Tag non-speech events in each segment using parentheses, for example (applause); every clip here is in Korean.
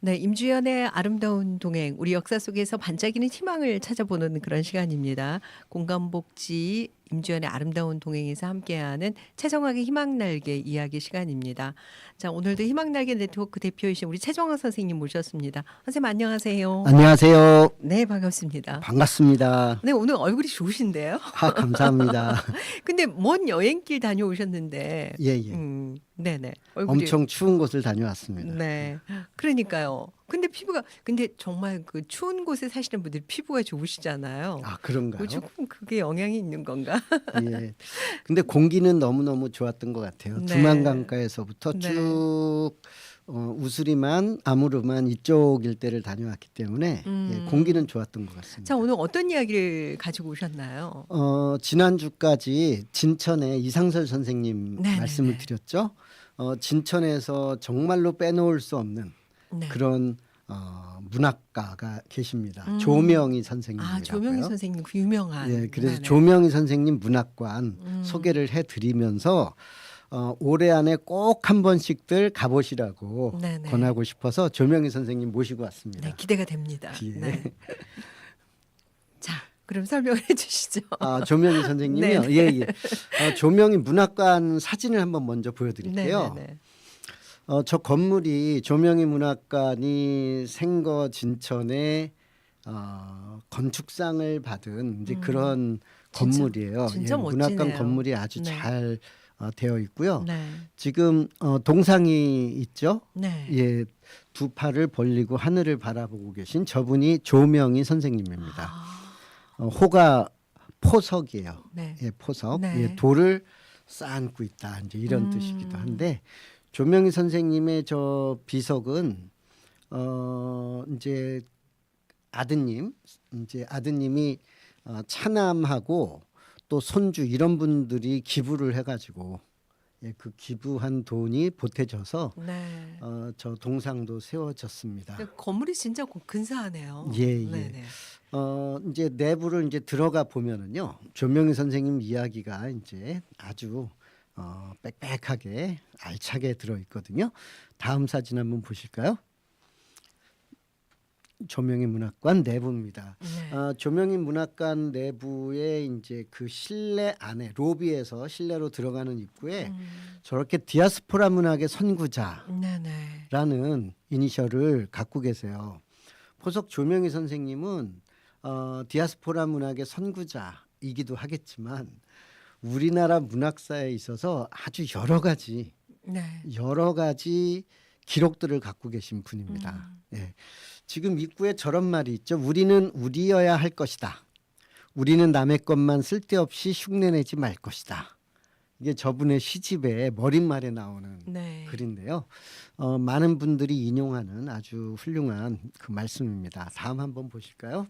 네, 임주연의 아름다운 동행, 우리 역사 속에서 반짝이는 희망을 찾아보는 그런 시간입니다. 공감복지 임주연의 아름다운 동행에서 함께하는 최정학의 희망날개 이야기 시간입니다. 자, 오늘도 희망날개 네트워크 대표이신 우리 최정학 선생님 모셨습니다. 선생님 안녕하세요. 안녕하세요. 네, 반갑습니다. 반갑습니다. 네, 오늘 얼굴이 좋으신데요. 아, 감사합니다. (laughs) 근데 먼 여행길 다녀오셨는데, 예, 예. 음, 네네. 얼굴이 엄청 추운 곳을 다녀왔습니다. 네. 그러니까요. 근데 피부가 근데 정말 그 추운 곳에 사시는 분들 피부가 좋으시잖아요. 아, 그런가요? 뭐 조금 그게 영향이 있는 건가? (laughs) 예. 근데 공기는 너무 너무 좋았던 것 같아요. 네. 두만강가에서부터 네. 쭉 어, 우수리만 아무르만 이쪽 일대를 다녀왔기 때문에 음. 예, 공기는 좋았던 것 같습니다. 자, 오늘 어떤 이야기를 가지고 오셨나요? 어, 지난 주까지 진천의 이상설 선생님 네네네. 말씀을 드렸죠. 어, 진천에서 정말로 빼놓을 수 없는 네. 그런 어, 문학가가 계십니다. 음. 조명희 선생님이라고요. 아, 조명희 선생님 그 유명한 예, 그래서 네네. 조명희 선생님 문학관 음. 소개를 해드리면서 어, 올해 안에 꼭 한 번씩들 가보시라고 네네. 권하고 싶어서 조명희 선생님 모시고 왔습니다. 네, 기대가 됩니다. 예. 네. (laughs) 자, 그럼 설명을 해 주시죠. 아, 조명희 선생님이요. 네네. (laughs) 예, 예. 어, 조명희 문학관 사진을 한번 먼저 보여드릴게요. 네, 네. 어, 저 건물이 조명희 문학관이 생거 진천에 어, 건축상을 받은 이제 음. 그런 건물이에요. 진짜 예, 문학관 멋지네요. 건물이 아주 네. 잘 어, 되어 있고요. 네. 지금 어, 동상이 있죠. 네. 예, 두 팔을 벌리고 하늘을 바라보고 계신 저분이 조명희 선생님입니다. 아, 어, 호가 포석이에요. 네. 예, 포석. 네. 예, 돌을 쌓고 있다. 이제 이런 음. 뜻이기도 한데 조명희 선생님의 저 비석은 어 이제 아드님 이제 아드님이 어, 차남하고 또 손주 이런 분들이 기부를 해가지고 예, 그 기부한 돈이 보태져서 네. 어, 저 동상도 세워졌습니다. 근데 건물이 진짜 고- 근사하네요. 예, 예. 네네. 어 이제 내부를 이제 들어가 보면은요 조명희 선생님 이야기가 이제 아주 어 빽빽하게 알차게 들어 있거든요. 다음 사진 한번 보실까요? 조명희 문학관 내부입니다. 네. 어, 조명희 문학관 내부에 이제 그 실내 안에 로비에서 실내로 들어가는 입구에 음, 저렇게 디아스포라 문학의 선구자 네네. 라는 이니셜을 갖고 계세요. 포석 조명희 선생님은 어, 디아스포라 문학의 선구자이기도 하겠지만 우리나라 문학사에 있어서 아주 여러 가지 네. 여러 가지 기록들을 갖고 계신 분입니다. 음. 예. 지금 입구에 저런 말이 있죠. 우리는 우리여야 할 것이다. 우리는 남의 것만 쓸데없이 흉내내지 말 것이다. 이게 저분의 시집의 머릿말에 나오는 네. 글인데요. 어, 많은 분들이 인용하는 아주 훌륭한 그 말씀입니다. 다음 한번 보실까요?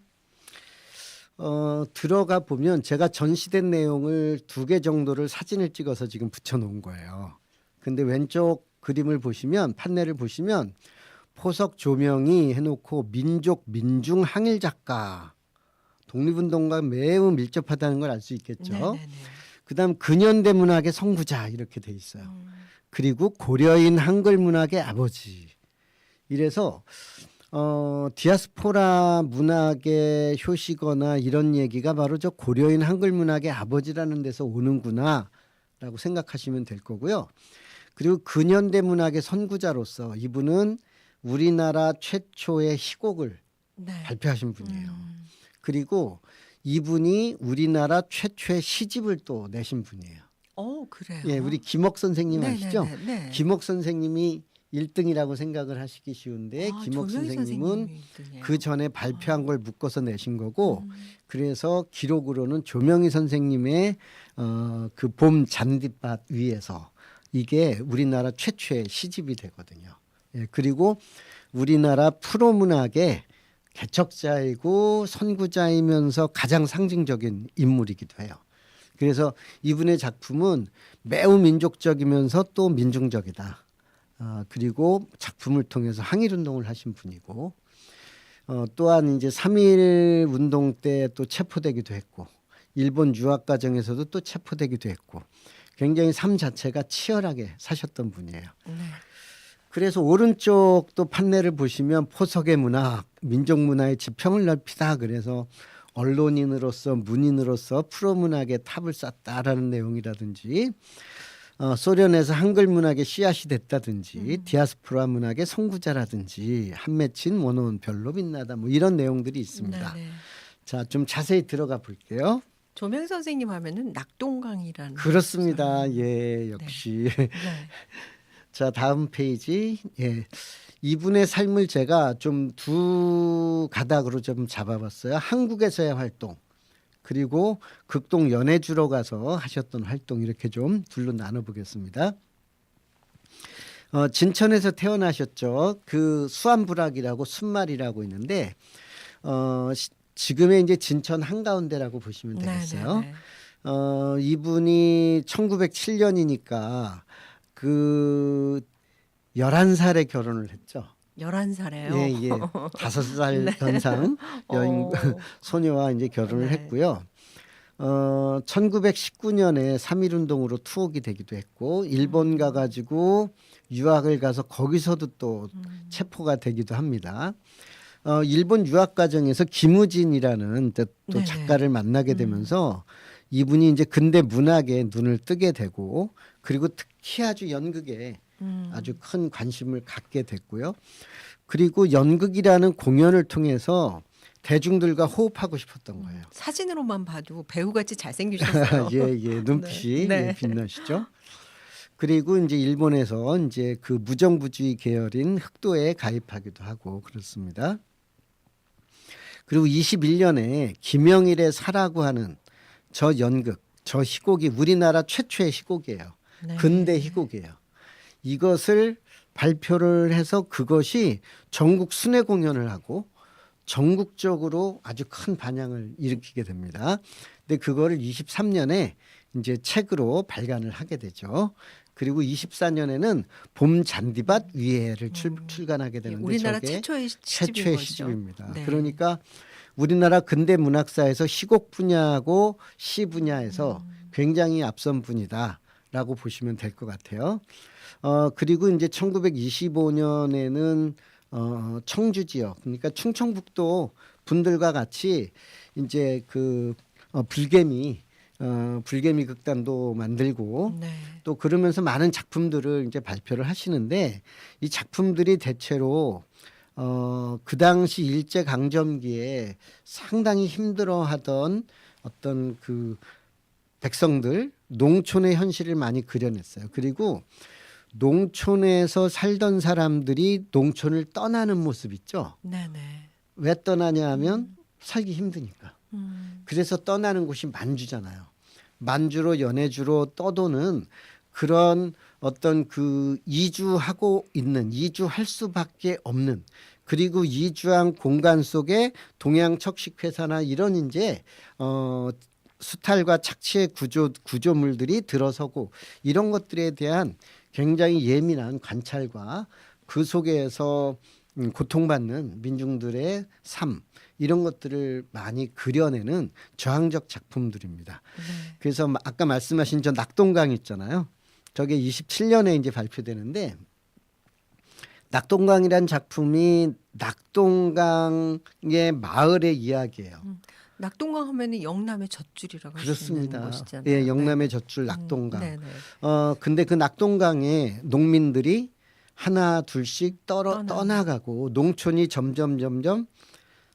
어, 들어가 보면 제가 전시된 내용을 두 개 정도를 사진을 찍어서 지금 붙여놓은 거예요. 근데 왼쪽 그림을 보시면 판넬을 보시면 포석 조명이 해놓고 민족 민중 항일 작가 독립운동과 매우 밀접하다는 걸 알 수 있겠죠. 그다음 근현대 문학의 선구자 이렇게 돼 있어요. 음, 그리고 고려인 한글 문학의 아버지. 이래서 어 디아스포라 문학의 효시거나 이런 얘기가 바로 저 고려인 한글 문학의 아버지라는 데서 오는구나라고 생각하시면 될 거고요. 그리고 근현대 문학의 선구자로서 이분은 우리나라 최초의 희곡을 네. 발표하신 분이에요. 음, 그리고 이분이 우리나라 최초의 시집을 또 내신 분이에요. 어 그래요. 예, 우리 김옥 선생님 아시죠? 네네네, 네. 김옥 선생님이 1등이라고 생각을 하시기 쉬운데 아, 김옥 선생님은. 그 전에 발표한 걸 묶어서 내신 거고 음, 그래서 기록으로는 조명희 선생님의 어, 그 봄 잔디밭 위에서 이게 우리나라 최초의 시집이 되거든요. 예, 그리고 우리나라 프로 문학의 개척자이고 선구자이면서 가장 상징적인 인물이기도 해요. 그래서 이분의 작품은 매우 민족적이면서 또 민중적이다. 아, 그리고 작품을 통해서 항일 운동을 하신 분이고 어, 또한 이제 3.1 운동 때 또 체포되기도 했고 일본 유학 과정에서도 또 체포되기도 했고 굉장히 삶 자체가 치열하게 사셨던 분이에요. 네. 그래서 오른쪽 또 판넬을 보시면 포석의 문학, 민족 문화의 지평을 넓히다. 그래서 언론인으로서 문인으로서 프로 문학의 탑을 쌓다라는 내용이라든지 어, 소련에서 한글 문학의 씨앗이 됐다든지 디아스포라 문학의 선구자라든지 한 맺힌 원어원 별로 빛나다 뭐 이런 내용들이 있습니다. 네, 네. 자, 좀 자세히 들어가 볼게요. 조명 선생님 하면은 낙동강이라는 그렇습니다. 예, 역시. (laughs) 네. 자, 다음 페이지. 예. 이분의 삶을 제가 좀 두 가닥으로 좀 잡아봤어요. 한국에서의 활동. 그리고 극동 연해주로 가서 하셨던 활동 이렇게 좀 둘로 나눠보겠습니다. 어, 진천에서 태어나셨죠. 그 수안부락이라고 순말이라고 있는데 어, 시- 지금의 이제 진천 한가운데라고 보시면 되겠어요. 네, 네, 네. 어, 이분이 1907년이니까 그 11살에 결혼을 했죠. 11살에요. 예, 예. (laughs) 다섯 살 연상 여인 (laughs) 어. (laughs) 소녀와 이제 결혼을 네. 했고요. 어, 1919년에 3.1 운동으로 투옥이 되기도 했고 일본 음. 가 가지고 유학을 가서 거기서도 또 음. 체포가 되기도 합니다. 어, 일본 유학 과정에서 김우진이라는 또, 또 네네. 작가를 만나게 음. 되면서 이분이 이제 근대 문학에 눈을 뜨게 되고 그리고 특히 아주 연극에 음. 아주 큰 관심을 갖게 됐고요. 그리고 연극이라는 공연을 통해서 대중들과 호흡하고 싶었던 거예요. 사진으로만 봐도 배우같이 (laughs) 잘생기셨어요. 예, 예, 눈빛이 네. 예, 빛나시죠. 그리고 이제 일본에서 이제 그 무정부주의 계열인 흑도에 가입하기도 하고 그렇습니다. 그리고 21년에 김영일의 사라고 하는 저 연극, 저 희곡이 우리나라 최초의 희곡이에요. 네. 근대 희곡이에요. 이것을 발표를 해서 그것이 전국 순회 공연을 하고 전국적으로 아주 큰 반향을 일으키게 됩니다. 근데 그거를 23년에 이제 책으로 발간을 하게 되죠. 그리고 24년에는 봄 잔디밭 위에를 출, 출간하게 예, 되는데 우리나라 최초의 최초의. 시집입니다. 네. 그러니까 우리나라 근대 문학사에서 시곡 분야하고 시 분야에서 음. 굉장히 앞선 분이다 라고 보시면 될 것 같아요. 어 그리고 이제 1925년에는 어 청주 지역 그러니까 충청북도 분들과 같이 이제 그 어, 불개미 어 불개미 극단도 만들고 네. 또 그러면서 많은 작품들을 이제 발표를 하시는데 이 작품들이 대체로 어, 그 당시 일제 강점기에 상당히 힘들어하던 어떤 그 백성들 농촌의 현실을 많이 그려냈어요. 그리고 농촌에서 살던 사람들이 농촌을 떠나는 모습 있죠. 네, 네. 왜 떠나냐 하면 살기 힘드니까. 음. 그래서 떠나는 곳이 만주잖아요. 만주로 연해주로 떠도는 그런 어떤 그 이주하고 있는 이주할 수밖에 없는 그리고 이주한 공간 속에 동양 척식 회사나 이런 이제 어 수탈과 착취의 구조 구조물들이 들어서고 이런 것들에 대한 굉장히 예민한 관찰과 그 속에서 음, 고통받는 민중들의 삶 이런 것들을 많이 그려내는 저항적 작품들입니다. 네. 그래서 마- 아까 말씀하신 저 낙동강 있잖아요. 저게 27년에 이제 발표되는데 낙동강이란 작품이 낙동강의 마을의 이야기예요. 낙동강 하면은 영남의 젖줄이라고 그렇습니다. 곳이잖아요. 예, 영남의 젖줄 네. 낙동강. 음, 네, 네. 어 근데 그 낙동강에 농민들이 하나 둘씩 떨어 떠나. 떠나가고 농촌이 점점 점점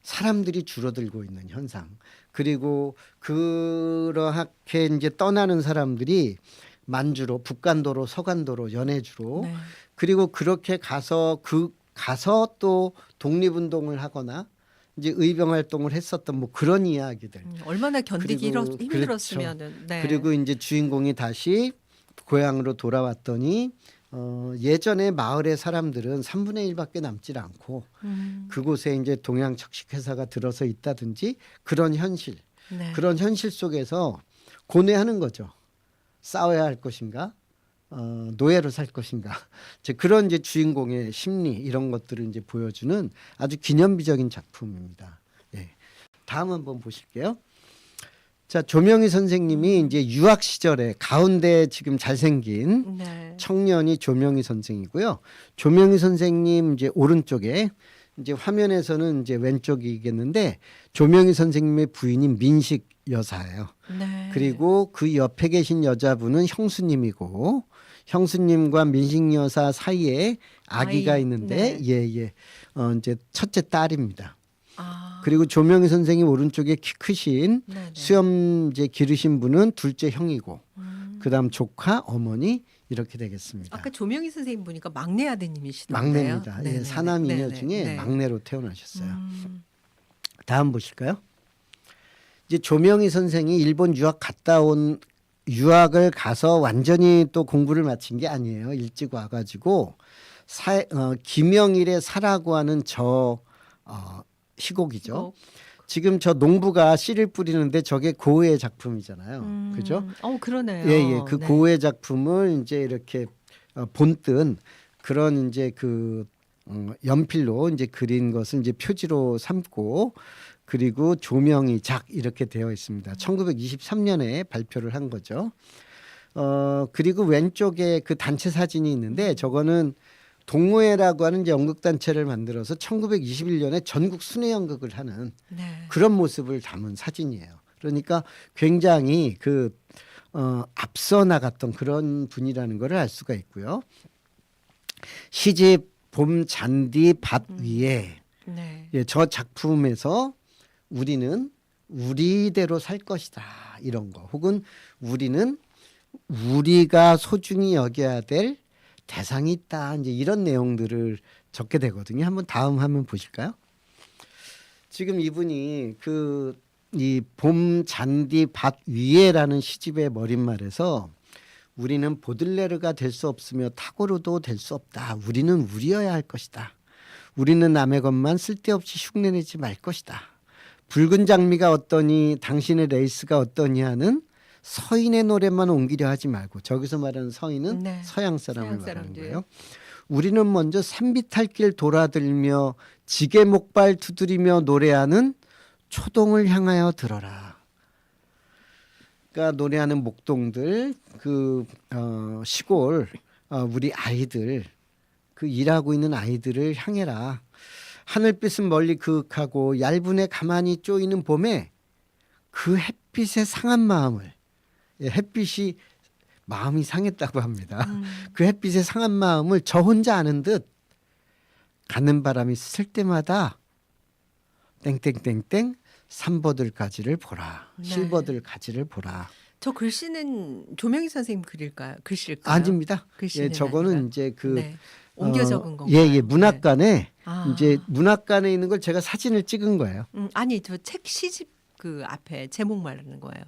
사람들이 줄어들고 있는 현상. 그리고 그렇게 이제 떠나는 사람들이 만주로 북간도로 서간도로 연해주로 네. 그리고 그렇게 가서 그 가서 또 독립운동을 하거나 이제 의병 활동을 했었던 뭐 그런 이야기들. 음, 얼마나 견디기 힘- 힘들었으면은 네. 그리고 이제 주인공이 다시 고향으로 돌아왔더니 어, 예전에 마을의 사람들은 3분의 1밖에 남질 않고 음, 그곳에 이제 동양 척식 회사가 들어서 있다든지 그런 현실, 네. 그런 현실 속에서 고뇌하는 거죠. 싸워야 할 것인가? 어, 노예로 살 것인가? (laughs) 이제 그런 이제 주인공의 심리 이런 것들을 이제 보여주는 아주 기념비적인 작품입니다. 예. 다음 한번 보실게요. 자 조명희 선생님이 이제 유학 시절에 가운데 지금 잘생긴 네. 청년이 조명희 선생이고요. 조명희 선생님 이제 오른쪽에 이제 화면에서는 이제 왼쪽이겠는데 조명희 선생님의 부인인 민식 여사예요. 네. 그리고 그 옆에 계신 여자분은 형수님이고 형수님과 민식 여사 사이에 아기가 아이, 있는데 네. 예 예 어 이제 첫째 딸입니다. 아. 그리고 조명희 선생님 오른쪽에 키 크신 네네. 수염 이제 기르신 분은 둘째 형이고 음. 그다음 조카 어머니 이렇게 되겠습니다. 아까 조명희 선생님 보니까 막내 아드님이시던데요. 막내입니다. 예, 네네네. 사남 이녀 네네. 중에 네. 막내로 태어나셨어요. 음. 다음 보실까요? 이제 조명희 선생이 일본 유학 갔다 온 유학을 가서 완전히 또 공부를 마친 게 아니에요. 일찍 와가지고 사, 어, 김영일의 사라고 하는 저 어, 희곡이죠. 지금 저 농부가 씨를 뿌리는데 저게 고흐의 작품이잖아요. 음. 그죠? 어 그러네요. 예, 예. 그 네. 고흐의 작품을 이제 이렇게 어, 본뜬 그런 이제 그 어, 연필로 이제 그린 것을 이제 표지로 삼고 그리고 조명이 작 이렇게 되어 있습니다. 1923년에 발표를 한 거죠. 어 그리고 왼쪽에 그 단체 사진이 있는데 저거는 동호회라고 하는 연극 단체를 만들어서 1921년에 전국 순회 연극을 하는 네. 그런 모습을 담은 사진이에요. 그러니까 굉장히 그 어, 앞서 나갔던 그런 분이라는 것을 알 수가 있고요. 시집 봄 잔디 밭 위에 네. 예, 저 작품에서 우리는 우리대로 살 것이다 이런 거 혹은 우리는 우리가 소중히 여겨야 될 대상이 있다 이제 이런 내용들을 적게 되거든요. 한번 다음 화면 보실까요? 지금 이분이 그 이 봄 잔디 밭 위에라는 시집의 머릿말에서 우리는 보들레르가 될 수 없으며 타고르도 될 수 없다. 우리는 우리여야 할 것이다. 우리는 남의 것만 쓸데없이 흉내내지 말 것이다. 붉은 장미가 어떠니 당신의 레이스가 어떠니 하는 서인의 노래만 옮기려 하지 말고 저기서 말하는 서인은 네. 서양 사람을 서양 말하는. 거예요. 우리는 먼저 산비탈길 돌아들며 지게 목발 두드리며 노래하는 초동을 향하여 들어라. 그러니까 노래하는 목동들 그 어, 시골 어, 우리 아이들 그 일하고 있는 아이들을 향해라. 하늘빛은 멀리 그윽하고 얇은 해 가만히 쪼이는 봄에 그 햇빛의 상한 마음을 예, 햇빛이 마음이 상했다고 합니다. 음. (laughs) 그 햇빛의 상한 마음을 저 혼자 아는 듯 가는 바람이 쓸 때마다 땡땡땡땡 삼버들 가지를 보라 네. 실버들 가지를 보라 저 글씨는 조명희 선생님 글일까요? 글씨일까요? 아닙니다. 글씨는 예, 저거는 아니라. 이제 그 네. 옮겨 어, 적은 건가요? 예, 예, 문학관에 네. 아. 이제 문학관에 있는 걸 제가 사진을 찍은 거예요. 음, 아니 저 책 시집 그 앞에 제목 말하는 거예요.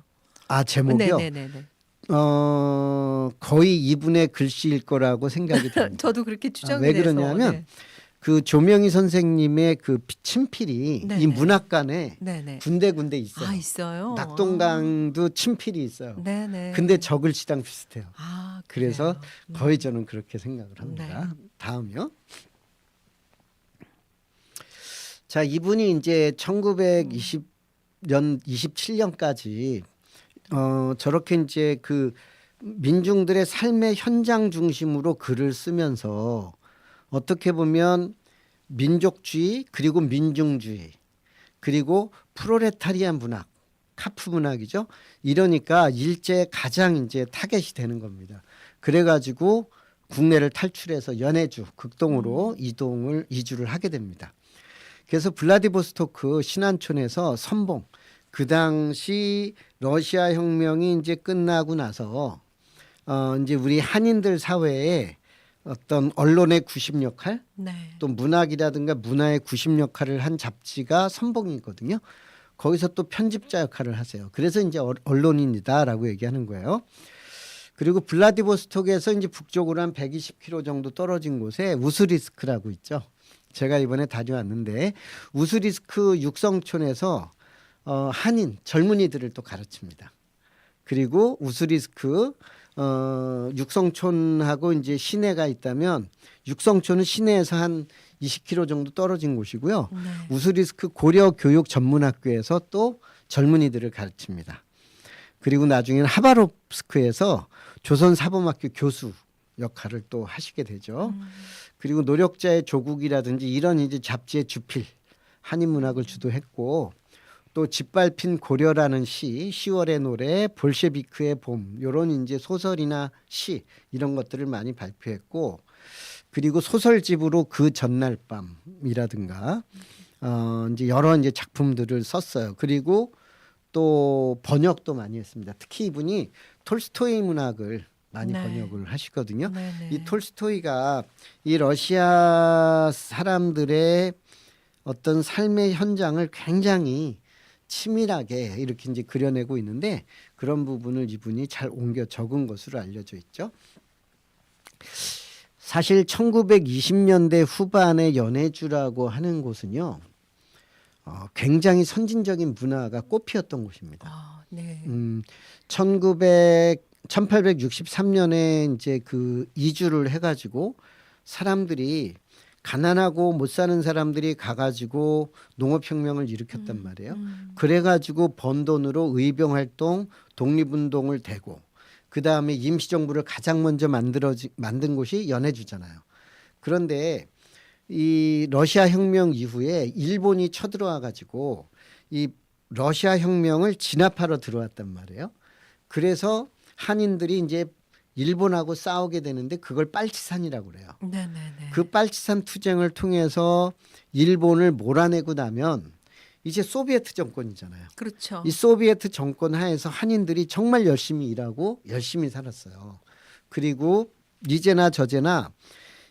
아 제목이요. 네네네네. 어 거의 이분의 글씨일 거라고 생각이 (laughs) 듭니다. 저도 그렇게 추정이 아, 왜 돼서. 그러냐면 네. 그 조명희 선생님의 그 친필이 네네. 이 문학관에 네네. 군데군데 있어요. 아 있어요. 낙동강도 친필이 있어요. 아. 네네. 근데 저 글씨랑 비슷해요. 아 그래서? 음. 거의 저는 그렇게 생각을 합니다. 네. 다음이요. 자, 이분이 이제 1920년 27년까지 어 저렇게 이제 그 민중들의 삶의 현장 중심으로 글을 쓰면서 어떻게 보면 민족주의 그리고 민중주의 그리고 프로레타리안 문학 카프 문학이죠. 이러니까 일제에 가장 이제 타겟이 되는 겁니다. 그래가지고 국내를 탈출해서 연해주 극동으로 이동을 이주를 하게 됩니다. 그래서 블라디보스토크 신안촌에서 선봉 그 당시 러시아 혁명이 이제 끝나고 나서 어 이제 우리 한인들 사회에 어떤 언론의 구심 역할 네. 또 문학이라든가 문화의 구심 역할을 한 잡지가 선봉이거든요. 거기서 또 편집자 역할을 하세요. 그래서 이제 어- 언론인이다라고 얘기하는 거예요. 그리고 블라디보스톡에서 이제 북쪽으로 한 120km 정도 떨어진 곳에 우스리스크라고 있죠. 제가 이번에 다녀왔는데 우스리스크 육성촌에서 어, 한인 젊은이들을 또 가르칩니다. 그리고 우스리스크 어, 육성촌하고 이제 시내가 있다면 육성촌은 시내에서 한 20km 정도 떨어진 곳이고요. 네. 우스리스크 고려 교육 전문학교에서 또 젊은이들을 가르칩니다. 그리고 나중에는 하바롭스크에서 조선 사범학교 교수 역할을 또 하시게 되죠. 그리고 노력자의 조국이라든지 이런 이제 잡지의 주필 한인 문학을 주도했고 또 짓밟힌 고려라는 시, 10월의 노래, 볼셰비크의 봄 요런 이제 소설이나 시 이런 것들을 많이 발표했고 그리고 소설집으로 그 전날 밤이라든가 어 이제 여러 이제 작품들을 썼어요. 그리고 또 번역도 많이 했습니다. 특히 이분이 톨스토이 문학을 많이 네. 번역을 하시거든요. 네네. 이 톨스토이가 이 러시아 사람들의 어떤 삶의 현장을 굉장히 치밀하게 이렇게 이제 그려내고 있는데 그런 부분을 이분이 잘 옮겨 적은 것으로 알려져 있죠. 사실 1920년대 후반의 연해주라고 하는 곳은요, 어, 굉장히 선진적인 문화가 꽃피었던 곳입니다. 아, 네. 음, 1900 1863년에 이제 그 이주를 해가지고 사람들이 가난하고 못 사는 사람들이 가가지고 농업혁명을 일으켰단 말이에요. 음. 그래가지고 번 돈으로 의병 활동, 독립운동을 대고 그 다음에 임시정부를 가장 먼저 만들어 만든 곳이 연해주잖아요. 그런데 이 러시아 혁명 이후에 일본이 쳐들어와 가지고 이 러시아 혁명을 진압하러 들어왔단 말이에요. 그래서 한인들이 이제 일본하고 싸우게 되는데 그걸 빨치산이라고 그래요. 네네네. 그 빨치산 투쟁을 통해서 일본을 몰아내고 나면 이제 소비에트 정권이잖아요. 그렇죠. 이 소비에트 정권 하에서 한인들이 정말 열심히 일하고 열심히 살았어요. 그리고 이제나 저제나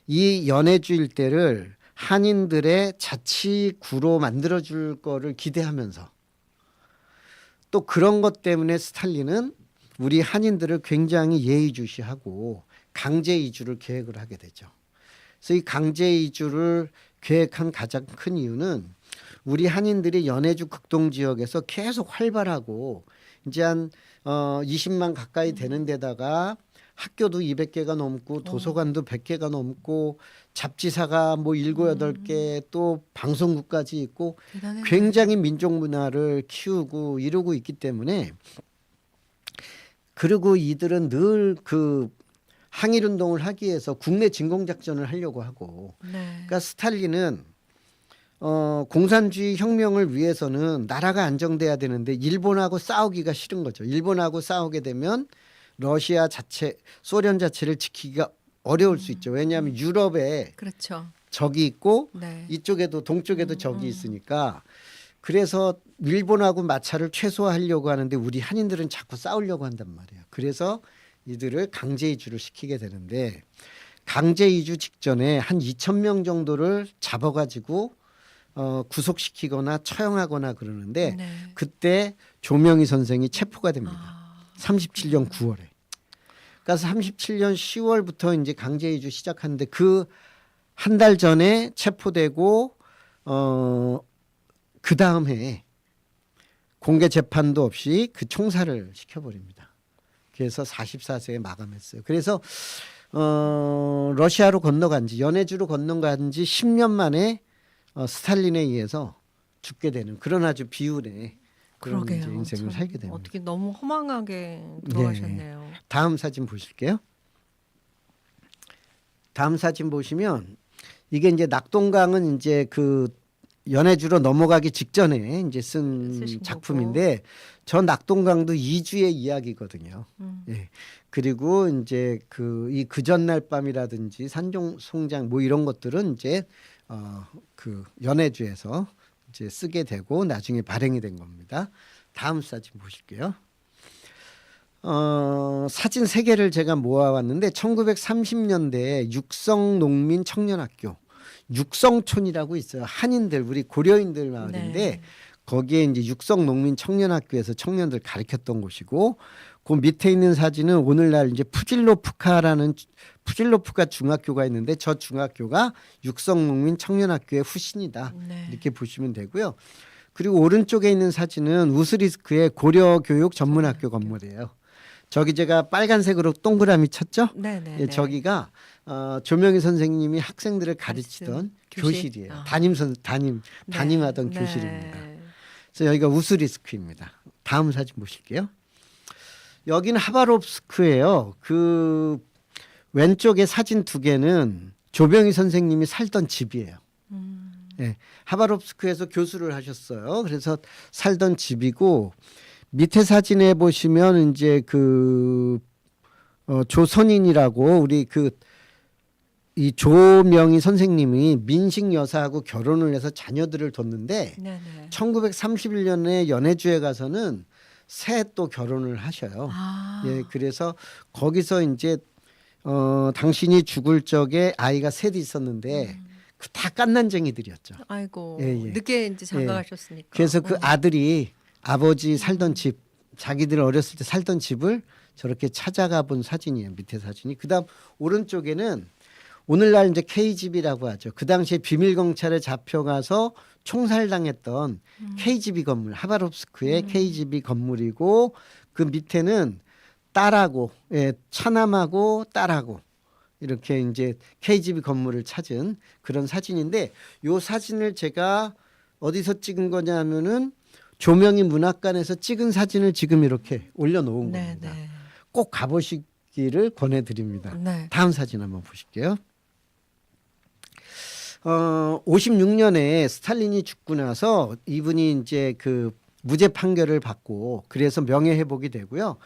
이 연해주 일대를 한인들의 자치구로 만들어줄 거를 기대하면서 또 그런 것 때문에 스탈린은 우리 한인들을 굉장히 예의주시하고 강제 이주를 계획을 하게 되죠. 그래서 이 강제 이주를 계획한 가장 큰 이유는 우리 한인들이 연해주 극동 지역에서 계속 활발하고 이제 한 어, 20만 가까이 되는 데다가 학교도 200개가 넘고 도서관도 100개가 넘고 잡지사가 뭐 7, 8개 또 방송국까지 있고. 굉장히 민족 문화를 키우고 이루고 있기 때문에 그리고 이들은 늘 그 항일 운동을 하기 위해서 국내 진공 작전을 하려고 하고 네. 그러니까 스탈린은 어, 공산주의 혁명을 위해서는 나라가 안정돼야 되는데 일본하고 싸우기가 싫은 거죠. 일본하고 싸우게 되면 러시아 자체, 소련 자체를 지키기가 어려울 수 있죠. 왜냐하면 유럽에 그렇죠. 적이 있고 네. 이쪽에도 동쪽에도 적이 있으니까 그래서 일본하고 마찰을 최소화하려고 하는데 우리 한인들은 자꾸 싸우려고 한단 말이에요. 그래서 이들을 강제 이주를 시키게 되는데 강제 이주 직전에 한 2천 명 정도를 잡아가지고 어, 구속시키거나 처형하거나 그러는데 네. 그때 조명희 선생이 체포가 됩니다. 아, 37년 9월에. 그러니까 37년 10월부터 이제 강제 이주 시작하는데 그 한 달 전에 체포되고 어 그 다음 해에 공개 재판도 없이 그 총살을 시켜버립니다. 그래서 44세에 마감했어요. 그래서 어 러시아로 건너간 지 연해주로 건너간 지 10년 만에 어, 스탈린에 의해서 죽게 되는 그런 아주 비운의 그런 그러게요. 인생을 참 살게 됩니다. 어떻게 너무 허망하게 돌아가셨네요. 다음 사진 보실게요. 다음 사진 보시면 이게 이제 낙동강은 이제 그 연해주로 넘어가기 직전에 이제 쓴 작품인데 저 낙동강도 이주의 이야기거든요. 음. 예. 그리고 이제 그 이 그 전날 밤이라든지 산종 송장 뭐 이런 것들은 이제 어그 연해주에서 이제 쓰게 되고 나중에 발행이 된 겁니다. 다음 사진 보실게요. 어, 사진 세 개를 제가 모아왔는데 1930년대 육성 농민 청년학교 육성촌이라고 있어요. 한인들 우리 고려인들 마을인데 네. 거기에 이제 육성 농민 청년학교에서 청년들 가르쳤던 곳이고 그 밑에 있는 사진은 오늘날 이제 푸질로프카라는 푸질로프카 중학교가 있는데 저 중학교가 육성 농민 청년학교의 후신이다. 네. 이렇게 보시면 되고요. 그리고 오른쪽에 있는 사진은 우스리스크의 고려교육 전문학교 건물이에요. 저기 제가 빨간색으로 동그라미 쳤죠? 네 네. 예, 저기가 어, 조명희 선생님이 학생들을 가르치던 교실? 교실이에요. 아. 담임 선 담임 네. 담임하던 네. 교실입니다. 그래서 여기가 우스리스크입니다. 다음 사진 보실게요. 여기는 하바롭스크예요. 그 왼쪽에 사진 두 개는 조병희 선생님이 살던 집이에요. 예, 하바롭스크에서 교수를 하셨어요. 그래서 살던 집이고 밑에 사진에 보시면 이제 그 어, 조선인이라고 우리 그 이 조명희 선생님이 민식 여사하고 결혼을 해서 자녀들을 뒀는데 네네. 1931년에 연해주에 가서는 새 또 결혼을 하셔요. 아. 예, 그래서 거기서 이제 어 당신이 죽을 적에 아이가 셋이 있었는데 그다 깐난쟁이들이었죠. 아이고 예, 예. 늦게 이제 장가가셨으니까. 그래서 그 어. 아들이 아버지 살던 집, 자기들 어렸을 때 살던 집을 저렇게 찾아가 본 사진이에요. 밑에 사진이. 그다음 오른쪽에는 오늘날 이제 KGB라고 하죠. 그 당시에 비밀 경찰에 잡혀가서 총살당했던 KGB 건물 하바롭스크의 KGB 건물이고 그 밑에는 딸하고 예, 차남하고 딸하고 이렇게 이제 KGB 건물을 찾은 그런 사진인데 요 사진을 제가 어디서 찍은 거냐면은 조명희 문학관에서 찍은 사진을 지금 이렇게 올려놓은 네, 겁니다. 네. 꼭 가보시기를 권해드립니다. 네. 다음 사진 한번 보실게요. 어, 56년에 스탈린이 죽고 나서 이분이 이제 그 무죄 판결을 받고 그래서 명예 회복이 되고요.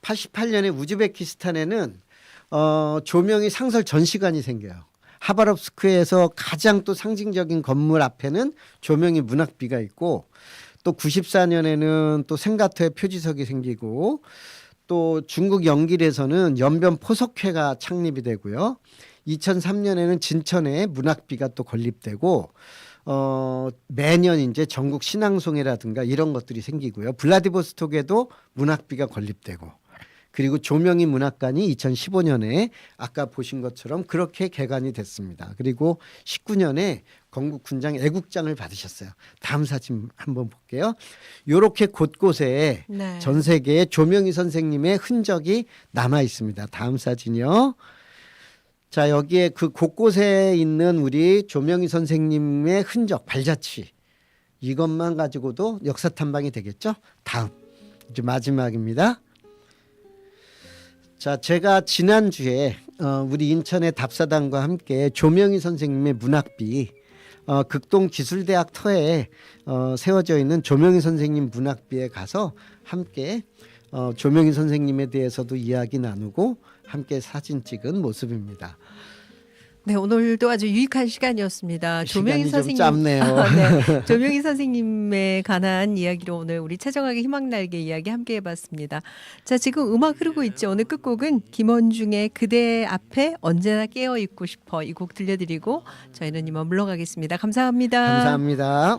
88년에 우즈베키스탄에는 어, 조명이 상설 전시관이 생겨요. 하바롭스크에서 가장 또 상징적인 건물 앞에는 조명이 문학비가 있고 또 94년에는 또 생가토의 표지석이 생기고 또 중국 영길에서는 연변 포석회가 창립이 되고요. 2003년에는 진천에 문학비가 또 건립되고 어 매년 이제 전국 신앙송회라든가 이런 것들이 생기고요. 블라디보스톡에도 문학비가 건립되고 그리고 조명희 문학관이 2015년에 아까 보신 것처럼 그렇게 개관이 됐습니다. 그리고 19년에 건국 군장 애국장을 받으셨어요. 다음 사진 한번 볼게요. 요렇게 곳곳에 네. 전 세계에 조명희 선생님의 흔적이 남아 있습니다. 다음 사진이요. 자, 여기에 그 곳곳에 있는 우리 조명희 선생님의 흔적, 발자취. 이것만 가지고도 역사 탐방이 되겠죠? 다음. 이제 마지막입니다. 자, 제가 지난주에 어, 우리 인천의 답사단과 함께 조명희 선생님의 문학비 어, 극동 기술대학 터에 어, 세워져 있는 조명희 선생님 문학비에 가서 함께 어, 조명희 선생님에 대해서도 이야기 나누고 함께 사진 찍은 모습입니다. 네, 오늘도 아주 유익한 시간이었습니다. 조명희 선생님. 짧네요. (laughs) 아, 네. (laughs) 조명희 선생님에 관한 이야기로 오늘 우리 최정학의 희망날개 이야기 함께 해봤습니다. 자, 지금 음악 흐르고 있죠. 오늘 끝곡은 김원중의 그대 앞에 언제나 깨어 있고 싶어 이 곡 들려드리고 저희는 이만 물러가겠습니다. 감사합니다. 감사합니다.